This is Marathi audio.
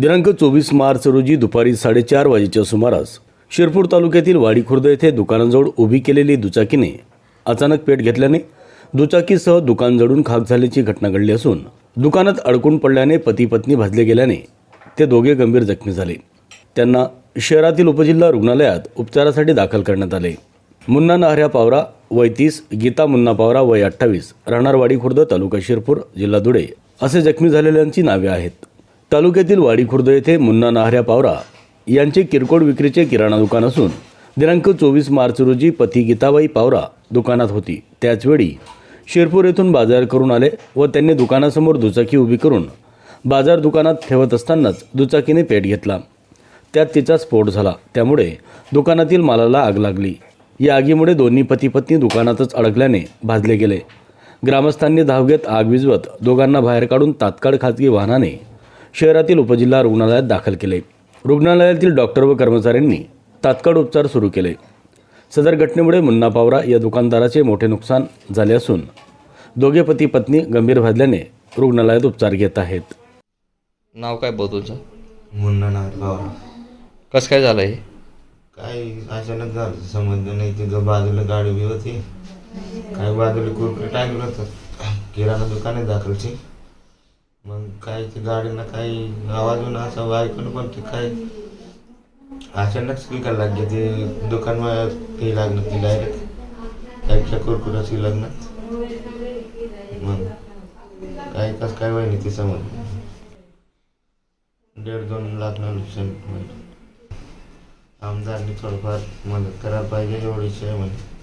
दिनांक चोवीस मार्च रोजी दुपारी साडेचार वाजेच्या सुमारास शिरपूर तालुक्यातील वाडी खुर्द येथे दुकानाजवळ उभी केलेली दुचाकीने अचानक पेट घेतल्याने दुचाकीसह दुकान जडून खाक झाल्याची घटना घडली असून दुकानात अडकून पडल्याने पती पत्नी भाजले गेल्याने ते दोघे गंभीर जखमी झाले. त्यांना शहरातील उपजिल्हा रुग्णालयात उपचारासाठी दाखल करण्यात आले. मुन्ना नाहऱ्या पावरा वय तीस गीता मुन्ना पावरा वय अठ्ठावीस राहणारवाडी खुर्द तालुका शिरपूर जिल्हा धुळे असे जखमी झालेल्यांची नावे आहेत. तालुक्यातील वाडी खुर्द येथे मुन्ना नाहऱ्या पावरा यांचे किरकोळ विक्रीचे किराणा दुकान असून दिनांक चोवीस मार्च रोजी पती गीताबाई पावरा दुकानात होती. त्याचवेळी शिरपूर येथून बाजार करून आले व त्यांनी दुकानासमोर दुचाकी उभी करून बाजार दुकानात ठेवत असतानाच दुचाकीने पेट घेतला. त्यात तिचा स्फोट झाला. त्यामुळे दुकानातील मालाला आग लागली. या आगीमुळे दोन्ही पती पत्नी दुकानातच अडकल्याने भाजले गेले. ग्रामस्थांनी धाव घेत आग विझवत दोघांना बाहेर काढून तात्काळ खाजगी वाहनाने शहरातील उपजिल्हा रुग्णालयात दाखल केले. रुग्णालयातील डॉक्टर व कर्मचाऱ्यांनी तात्काळ उपचार सुरू केले. सदर घटनेमुळे मुन्ना पावरा या दुकानदाराचे मोठे नुकसान झाले असून दोघे पती पत्नी गंभीर भाजल्याने रुग्णालयात उपचार घेत आहेत. नाव काय भाऊ तुझं मुन्ना नाथ पवार. कसं काय झालं हे? काय अचानक झालं समजलं नाही तिथं बाजूला गाडी बी होती. काय बाजूला कुरकुरे टाकलं होतं. किराणा दुकान आहे दाखलची. मग काय ते गाडीनं काही आवाज येऊन असं ऐकून पण ते काय अचानक स्पीकर लागले ते दुकान ते लागलं ते डायरेक्ट त्याच्या कुरकुराची लग्नात मग काय कस काय व्हायला ते समजलं दीड दोन लाख नुकसान म्हणजे आमदारनी थोडंफार मदत करायला पाहिजे एवढीच आहे म्हणजे